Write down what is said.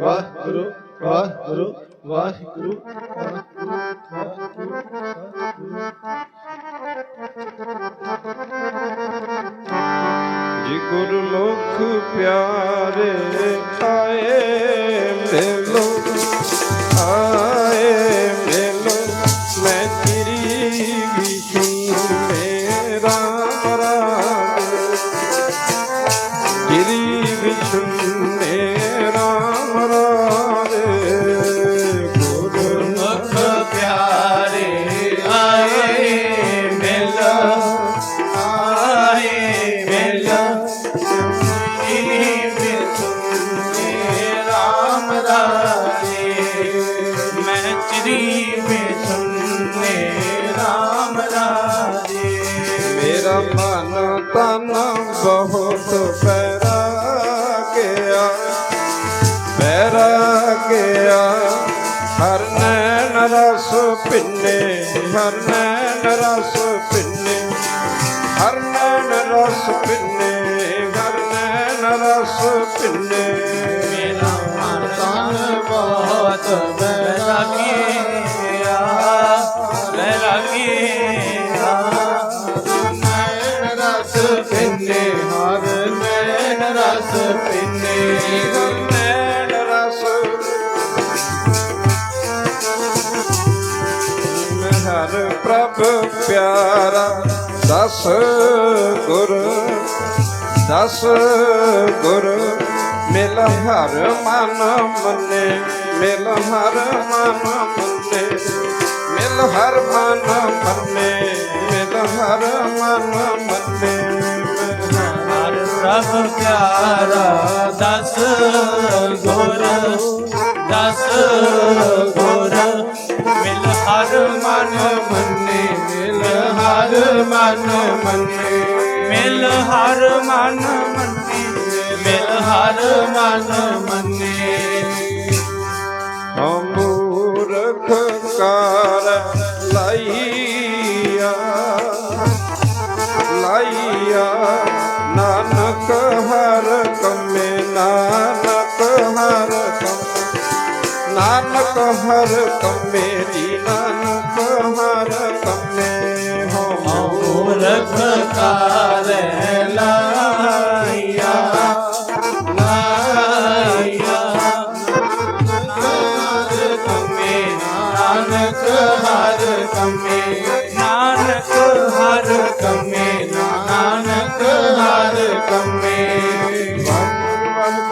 ਵਾਹਿਗੁਰੂ ਵਾਹਿਗੁਰੂ ਵਾਹਿਗੁਰੂ। ਜੀ ਗੁਰੂ ਲੋਕ ਪਿਆਰੇ ਆਏ ਮਿਲੋ ਮੈਂ ਚਰੀ ਸੁਨੇ ਰਾਮ ਰਾਜੇ ਮੇਰਾ ਮਨ ਤਨ ਬਹੁਤ ਪੈਰਾ ਗਿਆ ਪੈਰਾ ਗਿਆ। ਹਰ ਨੈਣ ਰਸ ਪਿੰਨੇ ਹਰ ਨੈਣ ਰਸ ਪਿੰਨੇ ਹਰ ਨੈਣ ਰਸ ਪਿੰਨੇ ਹਰ ਨੈਣ ਰਸ ਪਿੰਨੇ ਮੇਰਾ ਮਨ ਤਨ ਬਹੁਤ ਪਿਆਰਾ ਦਸ ਗੁਰ ਦਸ ਗੁਰ ਮਿਲ ਹਰ ਮਨ ਮੰਨੇ ਮਿਲ ਹਰ ਮਨ ਮੰਨੇ ਮਿਲ ਹਰ ਮਨ ਮੰਨੇ ਮਿਲ ਹਰ ਮਨ ਮੰਨੇ ਹਰ ਪ੍ਰਭ ਪਿਆਰਾ ਦਸ ਗੁਰ ਦਸ ਗੁਰ। ਮਿਲ ਹਰ ਮਨ ਮੰਨੇ, ਮਿਲ ਹਰ ਮਨ ਮੰਨੇ। ਮਿਲ ਹਰ ਮਨ ਮੰਨੇ, ਮਿਲ ਹਰ ਮਨ ਮੰਨੇ। ਅਮੂਰਖ ਕਾਰ ਲਾਈਆ ਲਾਈਆ ਨਾਨਕ ਨਾਨਕ ਹਰ ਕੰਮੇ ਜੀ ਨਾਨਕ ਹਰ ਕੰਮੇ ਹੋ ਮੂਰਖ ਕਾਲੇ ਲਾਇਆ ਲਾਇਆ। ਨਾਨਕ ਕੰਮੇ ਨਾਨਕ